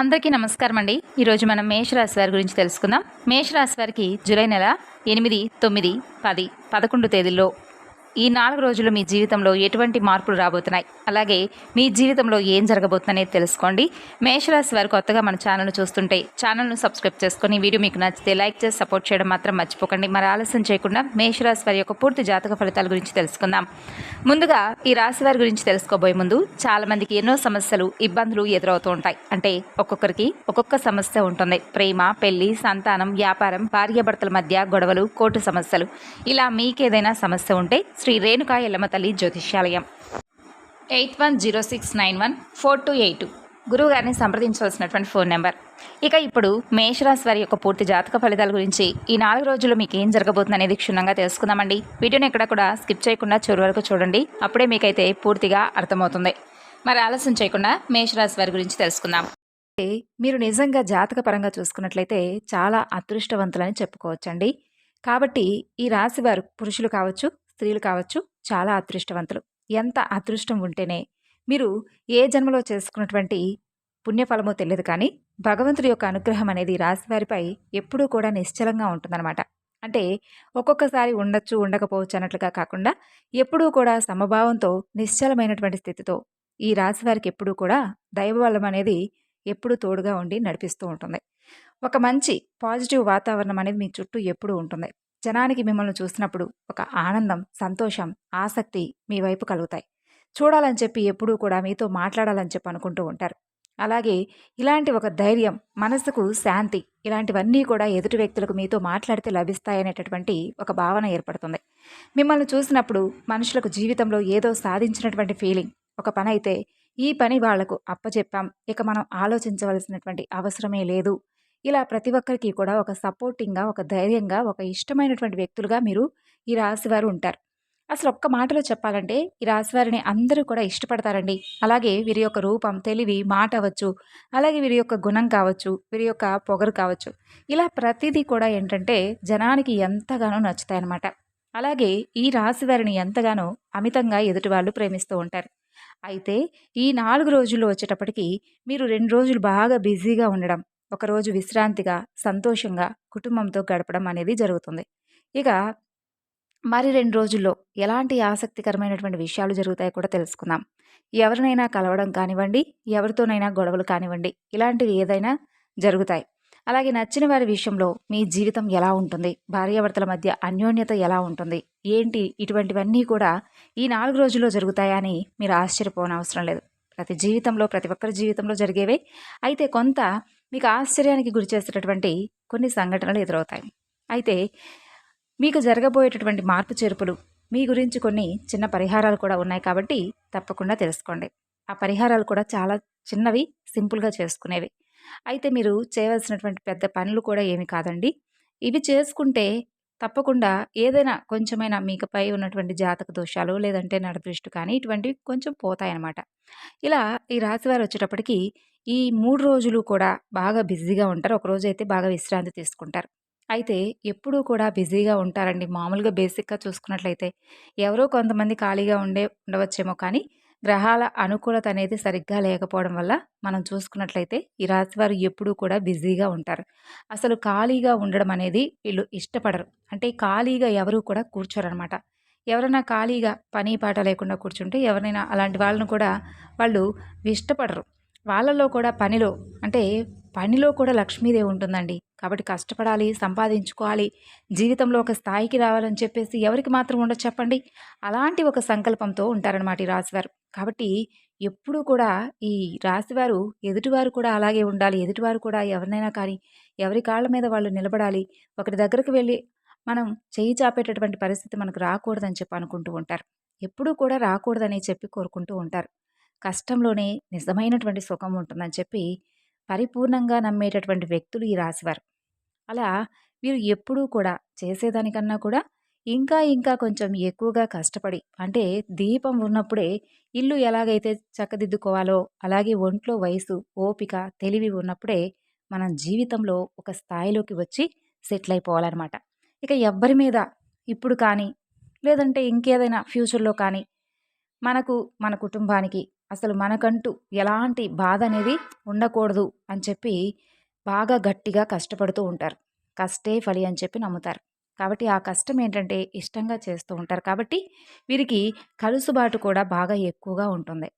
అందరికీ నమస్కారం అండి ఈరోజు మనం మేషరాశి వారి గురించి తెలుసుకుందాం. మేషరాశి వారికి జూలై నెల ఎనిమిది తొమ్మిది పది పదకొండు తేదీల్లో ఈ నాలుగు రోజులు మీ జీవితంలో ఎటువంటి మార్పులు రాబోతున్నాయి? అలాగే మీ జీవితంలో ఏం జరగబోతుందనేది తెలుసుకోండి. మేషరాశి వారు కొత్తగా మన ఛానల్ను చూస్తుంటే ఛానల్ను సబ్స్క్రైబ్ చేసుకొని వీడియో మీకు నచ్చితే లైక్ చేసి సపోర్ట్ చేయడం మాత్రం మర్చిపోకండి. మరి ఆలస్యం చేయకుండా మేషరాశి వారి యొక్క పూర్తి జాతక ఫలితాల గురించి తెలుసుకుందాం. ముందుగా ఈ రాశి వారి గురించి తెలుసుకోబోయే ముందు చాలామందికి ఎన్నో సమస్యలు ఇబ్బందులు ఎదురవుతూ ఉంటాయి. అంటే ఒక్కొక్కరికి ఒక్కొక్క సమస్య ఉంటుంది. ప్రేమ పెళ్ళి సంతానం వ్యాపారం భార్యాభర్తల మధ్య గొడవలు కోర్టు సమస్యలు. ఇలా మీకేదైనా సమస్య ఉంటే శ్రీ రేణుకా ఎల్లమ్మ తల్లి జ్యోతిష్యాలయం. Eight one zero six nine one four two eight గురువు గారిని సంప్రదించవలసినటువంటి ఫోన్ నెంబర్. ఇక ఇప్పుడు మేషరాశి వారి యొక్క పూర్తి జాతక ఫలితాల గురించి ఈ నాలుగు రోజుల్లో మీకు ఏం జరగబోతుంది అనేది క్షుణ్ణంగా తెలుసుకుందామండి. వీడియోని ఎక్కడ కూడా స్కిప్ చేయకుండా చివరి వరకు చూడండి. అప్పుడే మీకైతే పూర్తిగా అర్థమవుతుంది. మరి ఆలస్యం చేయకుండా మేషరాశి వారి గురించి తెలుసుకుందాం. అయితే మీరు నిజంగా జాతక పరంగా చూసుకున్నట్లయితే చాలా అదృష్టవంతులని చెప్పుకోవచ్చండి. కాబట్టి ఈ రాశి వారు పురుషులు కావచ్చు స్త్రీలు కావచ్చు చాలా అదృష్టవంతులు. ఎంత అదృష్టం ఉంటేనే మీరు ఏ జన్మలో చేసుకున్నటువంటి పుణ్యఫలమో తెలియదు కానీ భగవంతుడి యొక్క అనుగ్రహం అనేది రాశివారిపై ఎప్పుడూ కూడా నిశ్చలంగా ఉంటుందన్నమాట. అంటే ఒక్కొక్కసారి ఉండొచ్చు ఉండకపోవచ్చు అన్నట్లుగా కాకుండా ఎప్పుడూ కూడా సమభావంతో నిశ్చలమైనటువంటి స్థితితో ఈ రాశి వారికి ఎప్పుడూ కూడా దైవబలం అనేది ఎప్పుడూ తోడుగా ఉండి నడిపిస్తూ ఉంటుంది. ఒక మంచి పాజిటివ్ వాతావరణం అనేది మీ చుట్టూ ఎప్పుడూ ఉంటుంది. జనానికి మిమ్మల్ని చూసినప్పుడు ఒక ఆనందం సంతోషం ఆసక్తి మీ వైపు కలుగుతాయి. చూడాలని చెప్పి ఎప్పుడూ కూడా మీతో మాట్లాడాలని చెప్పి అనుకుంటూ ఉంటారు. అలాగే ఇలాంటి ఒక ధైర్యం మనసుకు శాంతి ఇలాంటివన్నీ కూడా ఎదుటి వ్యక్తులకు మీతో మాట్లాడితే లభిస్తాయనేటటువంటి ఒక భావన ఏర్పడుతుంది. మిమ్మల్ని చూసినప్పుడు మనుషులకు జీవితంలో ఏదో సాధించినటువంటి ఫీలింగ్ ఒక పని అయితే ఈ పని వాళ్ళకు అప్పచెప్పాం ఇక మనం ఆలోచించవలసినటువంటి అవసరమే లేదు ఇలా ప్రతి ఒక్కరికి కూడా ఒక సపోర్టింగ్గా ఒక ధైర్యంగా ఒక ఇష్టమైనటువంటి వ్యక్తులుగా మీరు ఈ రాశివారు ఉంటారు. అసలు ఒక్క మాటలో చెప్పాలంటే ఈ రాశివారిని అందరూ కూడా ఇష్టపడతారండి. అలాగే వీరి యొక్క రూపం తెలివి మాట అవ్వచ్చు అలాగే వీరి యొక్క గుణం కావచ్చు వీరి యొక్క పొగరు కావచ్చు. ఇలా ప్రతిదీ కూడా ఏంటంటే జనానికి ఎంతగానో నచ్చుతాయన్నమాట. అలాగే ఈ రాశి వారిని ఎంతగానో అమితంగా ఎదుటి వాళ్ళు ప్రేమిస్తూ ఉంటారు. అయితే ఈ నాలుగు రోజుల్లో వచ్చేటప్పటికి మీరు రెండు రోజులు బాగా బిజీగా ఉండడం ఒకరోజు విశ్రాంతిగా సంతోషంగా కుటుంబంతో గడపడం అనేది జరుగుతుంది. ఇక మరి రెండు రోజుల్లో ఎలాంటి ఆసక్తికరమైనటువంటి విషయాలు జరుగుతాయో కూడా తెలుసుకుందాం. ఎవరినైనా కలవడం కానివ్వండి ఎవరితోనైనా గొడవలు కానివ్వండి ఇలాంటివి ఏదైనా జరుగుతాయి. అలాగే నచ్చిన వారి విషయంలో మీ జీవితం ఎలా ఉంటుంది? భార్యాభర్తల మధ్య అన్యోన్యత ఎలా ఉంటుంది? ఏంటి ఇటువంటివన్నీ కూడా ఈ నాలుగు రోజుల్లో జరుగుతాయా అని మీరు ఆశ్చర్యపోనవసరం లేదు. ప్రతి జీవితంలో ప్రతి ఒక్కరి జీవితంలో జరిగేవే. అయితే కొంత మీకు ఆశ్చర్యానికి గురి చేసేటటువంటి కొన్ని సంఘటనలు ఎదురవుతాయి. అయితే మీకు జరగబోయేటటువంటి మార్పు చేర్పులు మీ గురించి కొన్ని చిన్న పరిహారాలు కూడా ఉన్నాయి కాబట్టి తప్పకుండా తెలుసుకోండి. ఆ పరిహారాలు కూడా చాలా చిన్నవి సింపుల్గా చేసుకునేవి. అయితే మీరు చేయవలసినటువంటి పెద్ద పనులు కూడా ఏమి కాదండి. ఇవి చేసుకుంటే తప్పకుండా ఏదైనా కొంచెమైనా మీకుపై ఉన్నటువంటి జాతక దోషాలు లేదంటే నడదృష్టి కానీ ఇటువంటివి కొంచెం పోతాయన్నమాట. ఇలా ఈ రాశివారు వచ్చేటప్పటికి ఈ మూడు రోజులు కూడా బాగా బిజీగా ఉంటారు. ఒకరోజు అయితే బాగా విశ్రాంతి తీసుకుంటారు. అయితే ఎప్పుడూ కూడా బిజీగా ఉంటారండి. మామూలుగా బేసిక్గా చూసుకున్నట్లయితే ఎవరో కొంతమంది ఖాళీగా ఉండే ఉండవచ్చేమో కానీ గ్రహాల అనుకూలత అనేది సరిగ్గా లేకపోవడం వల్ల మనం చూసుకున్నట్లయితే ఈ రాశివారు ఎప్పుడూ కూడా బిజీగా ఉంటారు. అసలు ఖాళీగా ఉండడం అనేది వీళ్ళు ఇష్టపడరు. అంటే ఖాళీగా ఎవరు కూడా కూర్చోరనమాట. ఎవరైనా ఖాళీగా పని పాట లేకుండా కూర్చుంటే ఎవరైనా అలాంటి వాళ్ళను కూడా వాళ్ళు ఇష్టపడరు. వాళ్ళలో కూడా పనిలో అంటే పనిలో కూడా లక్ష్మీదేవి ఉంటుందండి. కాబట్టి కష్టపడాలి సంపాదించుకోవాలి జీవితంలో ఒక స్థాయికి రావాలని చెప్పేసి ఎవరికి మాత్రం ఉండదు చెప్పండి. అలాంటి ఒక సంకల్పంతో ఉంటారనమాట ఈ రాశివారు. కాబట్టి ఎప్పుడూ కూడా ఈ రాశివారు ఎదుటివారు కూడా అలాగే ఉండాలి. ఎదుటివారు కూడా ఎవరినైనా కానీ ఎవరి కాళ్ళ మీద వాళ్ళు నిలబడాలి. ఒకరి దగ్గరకు వెళ్ళి మనం చేయి చాపేటటువంటి పరిస్థితి మనకు రాకూడదని చెప్పి అనుకుంటూ ఉంటారు. ఎప్పుడూ కూడా రాకూడదని చెప్పి కోరుకుంటూ ఉంటారు. కష్టంలోనే నిజమైనటువంటి సుఖం ఉంటుందని చెప్పి పరిపూర్ణంగా నమ్మేటటువంటి వ్యక్తులు ఈ రాశివారు. అలా వీరు ఎప్పుడూ కూడా చేసేదానికన్నా కూడా ఇంకా ఇంకా కొంచెం ఎక్కువగా కష్టపడి అంటే దీపం ఉన్నప్పుడే ఇల్లు ఎలాగైతే చక్కదిద్దుకోవాలో అలాగే ఒంట్లో వయసు ఓపిక తెలివి ఉన్నప్పుడే మనం జీవితంలో ఒక స్థాయిలోకి వచ్చి సెటిల్ అయిపోవాలన్నమాట. ఇక ఎవ్వరి మీద ఇప్పుడు కానీ లేదంటే ఇంకేదైనా ఫ్యూచర్లో కానీ మనకు మన కుటుంబానికి అసలు మనకంటూ ఎలాంటి బాధ అనేది ఉండకూడదు అని చెప్పి బాగా గట్టిగా కష్టపడుతూ ఉంటారు. కష్టే ఫలి అని చెప్పి నమ్ముతారు. కాబట్టి ఆ కష్టం ఏంటంటే ఇష్టంగా చేస్తూ ఉంటారు. కాబట్టి వీరికి కలుసుబాటు కూడా బాగా ఎక్కువగా ఉంటుంది.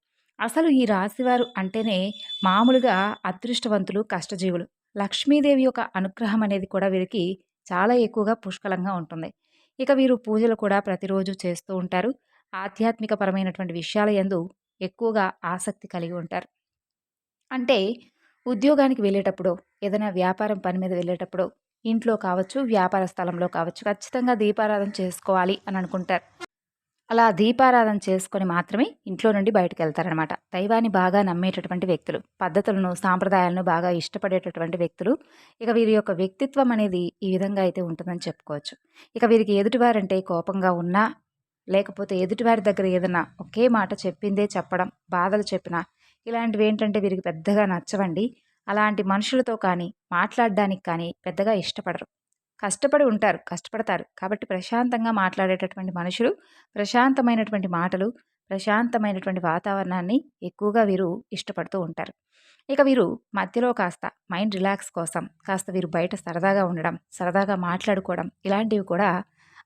అసలు ఈ రాశివారు అంటేనే మామూలుగా అదృష్టవంతులు కష్టజీవులు. లక్ష్మీదేవి యొక్క అనుగ్రహం అనేది కూడా వీరికి చాలా ఎక్కువగా పుష్కలంగా ఉంటుంది. ఇక వీరు పూజలు కూడా ప్రతిరోజు చేస్తూ ఉంటారు. ఆధ్యాత్మిక పరమైనటువంటి విషయాల ఎందు ఎక్కువగా ఆసక్తి కలిగి ఉంటారు. అంటే ఉద్యోగానికి వెళ్ళేటప్పుడు ఏదైనా వ్యాపారం పని మీద వెళ్ళేటప్పుడు ఇంట్లో కావచ్చు వ్యాపార స్థలంలో కావచ్చు ఖచ్చితంగా దీపారాధన చేసుకోవాలి అని అనుకుంటారు. అలా దీపారాధన చేసుకొని మాత్రమే ఇంట్లో నుండి బయటకు వెళ్తారనమాట దైవాన్ని బాగా నమ్మేటటువంటి వ్యక్తులు పద్ధతులను సాంప్రదాయాలను బాగా ఇష్టపడేటటువంటి వ్యక్తులు ఇక వీరి యొక్క వ్యక్తిత్వం అనేది ఈ విధంగా అయితే ఉంటుందని చెప్పుకోవచ్చు. ఇక వీరికి ఎదుటివారంటే కోపంగా ఉన్నా లేకపోతే ఎదుటివారి దగ్గర ఏదైనా ఒకే మాట చెప్పిందే చెప్పడం బాధలు చెప్పినా ఇలాంటివి ఏంటంటే వీరికి పెద్దగా నచ్చవండి. అలాంటి మనుషులతో కానీ మాట్లాడడానికి కానీ పెద్దగా ఇష్టపడరు. కష్టపడి ఉంటారు కష్టపడతారు. కాబట్టి ప్రశాంతంగా మాట్లాడేటటువంటి మనుషులు ప్రశాంతమైనటువంటి మాటలు ప్రశాంతమైనటువంటి వాతావరణాన్ని ఎక్కువగా వీరు ఇష్టపడుతూ ఉంటారు. ఇక వీరు మధ్యలో కాస్త మైండ్ రిలాక్స్ కోసం కాస్త వీరు బయట సరదాగా ఉండడం సరదాగా మాట్లాడుకోవడం ఇలాంటివి కూడా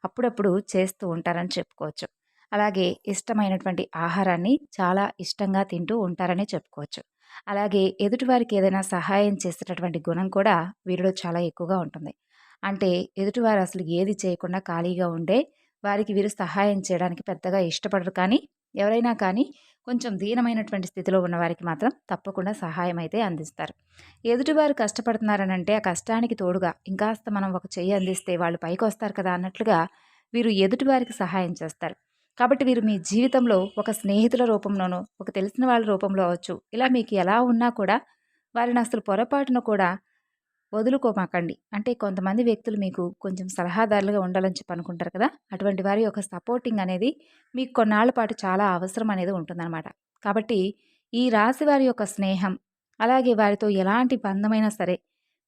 అప్పుడప్పుడు చేస్తూ ఉంటారని చెప్పుకోవచ్చు. అలాగే ఇష్టమైనటువంటి ఆహారాన్ని చాలా ఇష్టంగా తింటూ ఉంటారని చెప్పుకోవచ్చు. అలాగే ఎదుటివారికి ఏదైనా సహాయం చేసేటటువంటి గుణం కూడా వీరిలో చాలా ఎక్కువగా ఉంటుంది. అంటే ఎదుటివారు అసలు ఏది చేయకుండా ఖాళీగా ఉండే వారికి వీరు సహాయం చేయడానికి పెద్దగా ఇష్టపడరు కానీ ఎవరైనా కానీ కొంచెం దీనమైనటువంటి స్థితిలో ఉన్న వారికి మాత్రం తప్పకుండా సహాయం అయితే అందిస్తారు. ఎదుటివారు కష్టపడుతున్నారనంటే ఆ కష్టానికి తోడుగా ఇంకాస్త మనం ఒక చెయ్యి అందిస్తే వాళ్ళు పైకి వస్తారు కదా అన్నట్లుగా వీరు ఎదుటివారికి సహాయం చేస్తారు. కాబట్టి వీరు మీ జీవితంలో ఒక స్నేహితుల రూపంలోనూ ఒక తెలిసిన వాళ్ళ రూపంలో అవచ్చు ఇలా మీకు ఎలా ఉన్నా కూడా వారిని అసలు పొరపాటున కూడా వదులుకోమాకండి. అంటే కొంతమంది వ్యక్తులు మీకు కొంచెం సలహాదారులుగా ఉండాలని చెప్పి అనుకుంటారు కదా! అటువంటి వారి యొక్క సపోర్టింగ్ అనేది మీకు కొన్నాళ్ళ పాటు చాలా అవసరం అనేది ఉంటుందన్నమాట. కాబట్టి ఈ రాశి వారి యొక్క స్నేహం అలాగే వారితో ఎలాంటి బంధమైనా సరే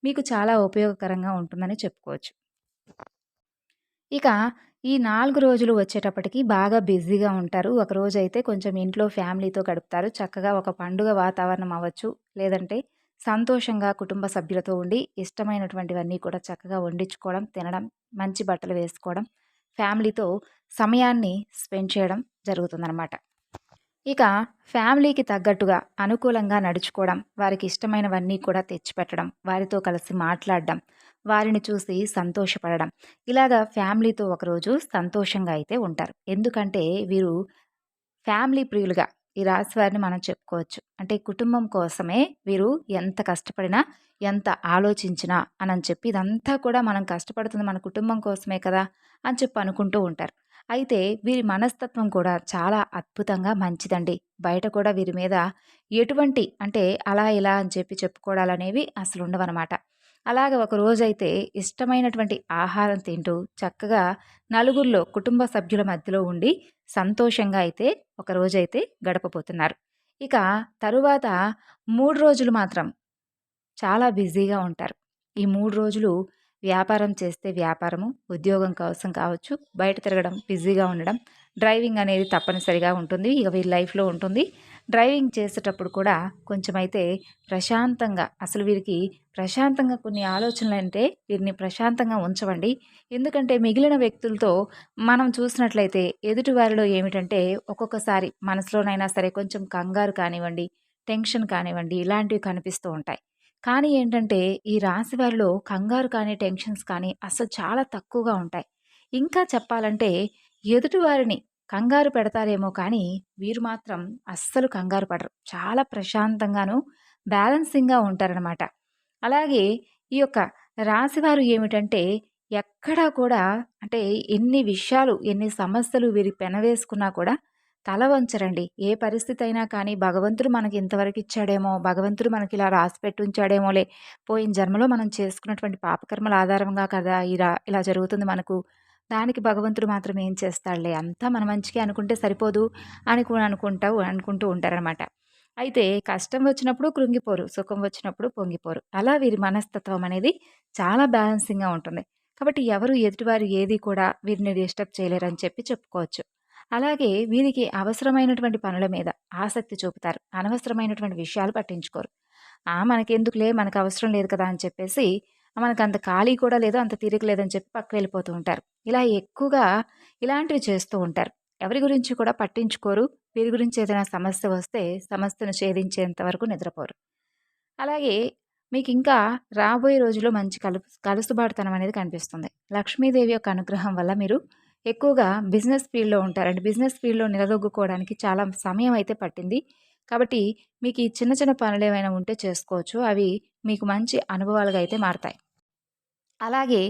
మీకు చాలా ఉపయోగకరంగా ఉంటుందని చెప్పుకోవచ్చు. ఇక ఈ నాలుగు రోజులు వచ్చేటప్పటికి బాగా బిజీగా ఉంటారు. ఒక రోజు అయితే కొంచెం ఇంట్లో ఫ్యామిలీతో గడుపుతారు. చక్కగా ఒక పండుగ వాతావరణం అవ్వచ్చు. లేదంటే సంతోషంగా కుటుంబ సభ్యులతో ఉండి ఇష్టమైనటువంటివన్నీ కూడా చక్కగా వండించుకోవడం తినడం మంచి బట్టలు వేసుకోవడం ఫ్యామిలీతో సమయాన్ని స్పెండ్ చేయడం జరుగుతుందన్నమాట. ఇక ఫ్యామిలీకి తగ్గట్టుగా అనుకూలంగా నడుచుకోవడం వారికి ఇష్టమైనవన్నీ కూడా తెచ్చిపెట్టడం వారితో కలిసి మాట్లాడడం వారిని చూసి సంతోషపడడం ఇలాగా ఫ్యామిలీతో ఒకరోజు సంతోషంగా అయితే ఉంటారు. ఎందుకంటే వీరు ఫ్యామిలీ ప్రియులుగా ఈ రాశి వారిని మనం చెప్పుకోవచ్చు. అంటే కుటుంబం కోసమే వీరు ఎంత కష్టపడినా ఎంత ఆలోచించినా అని చెప్పి ఇదంతా కూడా మనం కష్టపడుతుంది మన కుటుంబం కోసమే కదా అని చెప్పి అనుకుంటూ ఉంటారు. అయితే వీరి మనస్తత్వం కూడా చాలా అద్భుతంగా మంచిదండి. బయట కూడా వీరి మీద ఎటువంటి అంటే అలా ఇలా అని చెప్పి చెప్పుకోవడాలనేవి అసలు ఉండవన్నమాట. అలాగ ఒక రోజైతే ఇష్టమైనటువంటి ఆహారం తింటూ చక్కగా నలుగురిలో కుటుంబ సభ్యుల మధ్యలో ఉండి సంతోషంగా అయితే ఒక రోజైతే గడపబోతున్నారు. ఇక తరువాత మూడు రోజులు మాత్రం చాలా బిజీగా ఉంటారు. ఈ మూడు రోజులు వ్యాపారం చేస్తే వ్యాపారము ఉద్యోగం కోసం కావచ్చు బయట తిరగడం బిజీగా ఉండడం డ్రైవింగ్ అనేది తప్పనిసరిగా ఉంటుంది. ఇక వీళ్ళ లైఫ్లో ఉంటుంది. డ్రైవింగ్ చేసేటప్పుడు కూడా కొంచెం అయితే ప్రశాంతంగా అసలు వీరికి ప్రశాంతంగా కొన్ని ఆలోచనలు అంటే వీరిని ప్రశాంతంగా ఉంచవండి. ఎందుకంటే మిగిలిన వ్యక్తులతో మనం చూసినట్లయితే ఎదుటివారిలో ఏమిటంటే ఒక్కొక్కసారి మనసులోనైనా సరే కొంచెం కంగారు కానివ్వండి టెన్షన్ కానివ్వండి ఇలాంటివి కనిపిస్తూ ఉంటాయి. కానీ ఏంటంటే ఈ రాశి వారిలో కంగారు కానీ టెన్షన్స్ కానీ అసలు చాలా తక్కువగా ఉంటాయి. ఇంకా చెప్పాలంటే ఎదుటివారిని కంగారు పెడతారేమో కానీ వీరు మాత్రం అస్సలు కంగారు పడరు. చాలా ప్రశాంతంగాను బ్యాలెన్సింగ్గా ఉంటారనమాట. అలాగే ఈ యొక్క రాశివారు ఏమిటంటే ఎక్కడా కూడా అంటే ఎన్ని విషయాలు ఎన్ని సమస్యలు వీరి పెనవేసుకున్నా కూడా తల వంచరండి. ఏ పరిస్థితి అయినా కానీ భగవంతుడు మనకి ఇంతవరకు ఇచ్చాడేమో భగవంతుడు మనకి ఇలా రాసి పెట్టుంచాడేమోలే పోయిన జన్మలో మనం చేసుకున్నటువంటి పాపకర్మల ఆధారంగా కదా ఇలా ఇలా జరుగుతుంది మనకు దానికి భగవంతుడు మాత్రం ఏం చేస్తాడులే? అంతా మన మంచికి అనుకుంటే సరిపోదు అని అనుకుంటావు అనుకుంటూ ఉంటారనమాట అయితే కష్టం వచ్చినప్పుడు కృంగిపోరు సుఖం వచ్చినప్పుడు పొంగిపోరు. అలా వీరి మనస్తత్వం అనేది చాలా బ్యాలెన్సింగ్గా ఉంటుంది. కాబట్టి ఎవరు ఎదుటివారు ఏది కూడా వీరిని డిస్టర్బ్ చేయలేరని చెప్పి చెప్పుకోవచ్చు. అలాగే వీరికి అవసరమైనటువంటి పనుల మీద ఆసక్తి చూపుతారు. అనవసరమైనటువంటి విషయాలు పట్టించుకోరు. ఆ మనకెందుకులే? మనకు అవసరం లేదు కదా? అని చెప్పేసి మనకు అంత ఖాళీ కూడా లేదు అంత తీరిక లేదని చెప్పి పక్క వెళ్ళిపోతూ ఉంటారు. ఇలా ఎక్కువగా ఇలాంటివి చేస్తూ ఉంటారు. ఎవరి గురించి కూడా పట్టించుకోరు. వీరి గురించి ఏదైనా సమస్య వస్తే సమస్యను ఛేదించేంత వరకు నిద్రపోరు. అలాగే మీకు ఇంకా రాబోయే రోజుల్లో మంచి కలు కలుసుబాటుతనం అనేది కనిపిస్తుంది. లక్ష్మీదేవి యొక్క అనుగ్రహం వల్ల మీరు ఎక్కువగా బిజినెస్ ఫీల్డ్లో ఉంటారండి. బిజినెస్ ఫీల్డ్లో నిలదొగ్గుకోవడానికి చాలా సమయం అయితే పట్టింది. కాబట్టి మీకు ఈ చిన్న చిన్న పనులు ఏమైనా ఉంటే చేసుకోవచ్చు. అవి మీకు మంచి అనుభవాలుగా అయితే మారతాయి. అలాగే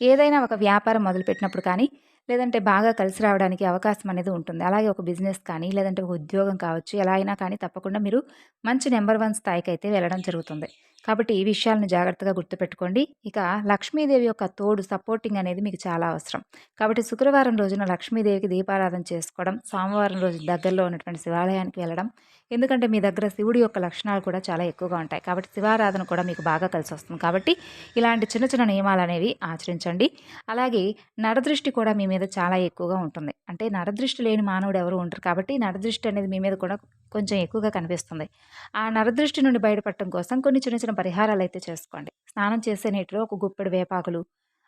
ఏదైనా ఒక వ్యాపారం మొదలుపెట్టినప్పుడు కానీ లేదంటే బాగా కలిసి రావడానికి అవకాశం అనేది ఉంటుంది. అలాగే ఒక బిజినెస్ కానీ లేదంటే ఒక ఉద్యోగం కావచ్చు ఎలా అయినా కానీ తప్పకుండా మీరు మంచి నెంబర్ వన్ స్థాయికి అయితే వెళ్ళడం జరుగుతుంది. కాబట్టి ఈ విషయాలను జాగ్రత్తగా గుర్తుపెట్టుకోండి. ఇక లక్ష్మీదేవి యొక్క తోడు సపోర్టింగ్ అనేది మీకు చాలా అవసరం. కాబట్టి శుక్రవారం రోజున లక్ష్మీదేవికి దీపారాధన చేసుకోవడం సోమవారం రోజు దగ్గరలో ఉన్నటువంటి శివాలయానికి వెళ్ళడం ఎందుకంటే మీ దగ్గర శివుడి యొక్క లక్షణాలు కూడా చాలా ఎక్కువగా ఉంటాయి. కాబట్టి శివారాధన కూడా మీకు బాగా కలిసి వస్తుంది. కాబట్టి ఇలాంటి చిన్న చిన్న నియమాలు అనేవి ఆచరించండి. అలాగే నరదృష్టి కూడా మీ మీద చాలా ఎక్కువగా ఉంటుంది. అంటే నరదృష్టి లేని మానవుడు ఎవరు ఉంటారు కాబట్టి నరదృష్టి అనేది మీ మీద కూడా కొంచెం ఎక్కువగా కనిపిస్తుంది. ఆ నరదృష్టి నుండి బయటపడటం కోసం కొన్ని చిన్న చిన్న పరిహారాలు అయితే చేసుకోండి. స్నానం చేసే నీటిలో ఒక గుప్పెడు వేపాకులు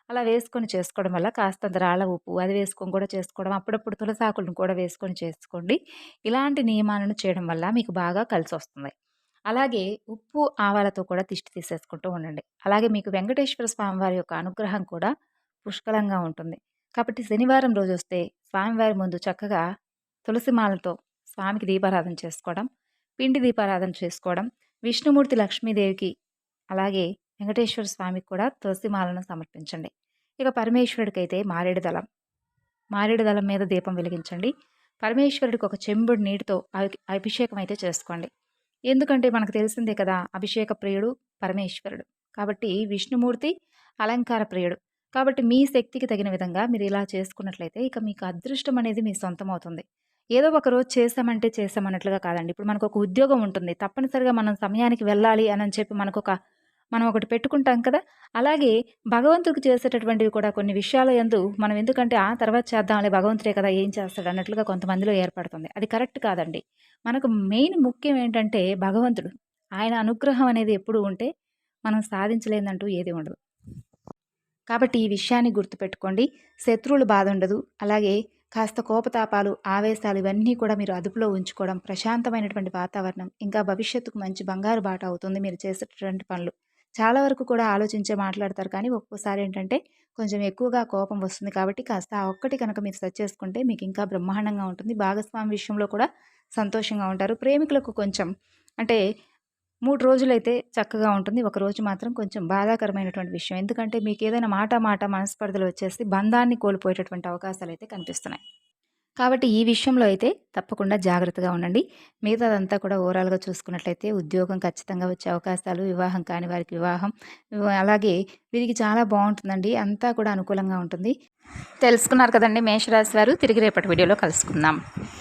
అలా వేసుకొని చేసుకోవడం వల్ల కాస్తంత రాళ్ళ ఉప్పు అది వేసుకొని కూడా చేసుకోవడం అప్పుడప్పుడు తులసాకులను కూడా వేసుకొని చేసుకోండి. ఇలాంటి నియమాలను చేయడం వల్ల మీకు బాగా కలిసి వస్తుంది అలాగే ఉప్పు ఆవాలతో కూడా తిష్టి తీసేసుకుంటూ ఉండండి. అలాగే మీకు వెంకటేశ్వర స్వామివారి యొక్క అనుగ్రహం కూడా పుష్కలంగా ఉంటుంది. కాబట్టి శనివారం రోజు వస్తే స్వామివారి ముందు చక్కగా తులసి మాలతో స్వామికి దీపారాధన చేసుకోవడం పిండి దీపారాధన చేసుకోవడం విష్ణుమూర్తి లక్ష్మీదేవికి అలాగే వెంకటేశ్వర స్వామికి కూడా తులసిమాలను సమర్పించండి. ఇక పరమేశ్వరుడికైతే మారేడు దళం. మారేడు దళం మీద దీపం వెలిగించండి. పరమేశ్వరుడికి ఒక చెంబుడు నీటితో అభిషేకం అయితే చేసుకోండి. ఎందుకంటే మనకు తెలిసిందే కదా అభిషేక ప్రియుడు పరమేశ్వరుడు. కాబట్టి విష్ణుమూర్తి అలంకార ప్రియుడు. కాబట్టి మీ శక్తికి తగిన విధంగా మీరు ఇలా చేసుకున్నట్లయితే ఇక మీకు అదృష్టం అనేది మీ సొంతం అవుతుంది ఏదో ఒక రోజు చేసామంటే చేసామన్నట్లుగా కాదండి. ఇప్పుడు మనకు ఒక ఉద్యోగం ఉంటుంది. తప్పనిసరిగా మనం సమయానికి వెళ్ళాలి అని చెప్పి మనకు ఒక మనం ఒకటి పెట్టుకుంటాం కదా. అలాగే భగవంతుడికి చేసేటటువంటివి కూడా కొన్ని విషయాల ఎందు మనం ఎందుకంటే ఆ తర్వాత చేద్దాంలే భగవంతుడే కదా ఏం చేస్తాడు అన్నట్లుగా కొంతమందిలో ఏర్పడుతుంది. అది కరెక్ట్ కాదండి. మనకు మెయిన్ ముఖ్యం ఏంటంటే భగవంతుడు. ఆయన అనుగ్రహం అనేది ఎప్పుడు ఉంటే మనం సాధించలేదంటూ ఏది ఉండదు. కాబట్టి ఈ విషయాన్ని గుర్తుపెట్టుకోండి. శత్రువులు బాధ ఉండదు. అలాగే కాస్త కోపతాపాలు ఆవేశాలు ఇవన్నీ కూడా మీరు అదుపులో ఉంచుకోవడం ప్రశాంతమైనటువంటి వాతావరణం. ఇంకా భవిష్యత్తుకు మంచి బంగారు బాట అవుతుంది మీరు చేసేటటువంటి పనులు. చాలా వరకు కూడా ఆలోచించే మాట్లాడతారు. కానీ ఒక్కోసారి ఏంటంటే కొంచెం ఎక్కువగా కోపం వస్తుంది కాబట్టి కాస్త ఆ ఒక్కటి కనుక మీరు సెట్ చేసుకుంటే మీకు ఇంకా బ్రహ్మాండంగా ఉంటుంది. భాగస్వామి విషయంలో కూడా సంతోషంగా ఉంటారు. ప్రేమికులకు కొంచెం అంటే మూడు రోజులైతే చక్కగా ఉంటుంది. ఒక రోజు మాత్రం కొంచెం బాధాకరమైనటువంటి విషయం. ఎందుకంటే మీకు ఏదైనా మాట మాట మనస్పర్ధలు వచ్చేసి బంధాన్ని కోల్పోయేటటువంటి అవకాశాలు అయితే కనిపిస్తున్నాయి. కాబట్టి ఈ విషయంలో అయితే తప్పకుండా జాగ్రత్తగా ఉండండి. మిగతాదంతా కూడా ఓవరాల్గా చూసుకున్నట్లయితే ఉద్యోగం ఖచ్చితంగా వచ్చే అవకాశాలు వివాహం కాని వారికి వివాహం అలాగే వీరికి చాలా బాగుంటుందండి. అంతా కూడా అనుకూలంగా ఉంటుంది. తెలుసుకున్నారు కదండి మేషరాశి వారు. తిరిగి రేపటి వీడియోలో కలుసుకుందాం.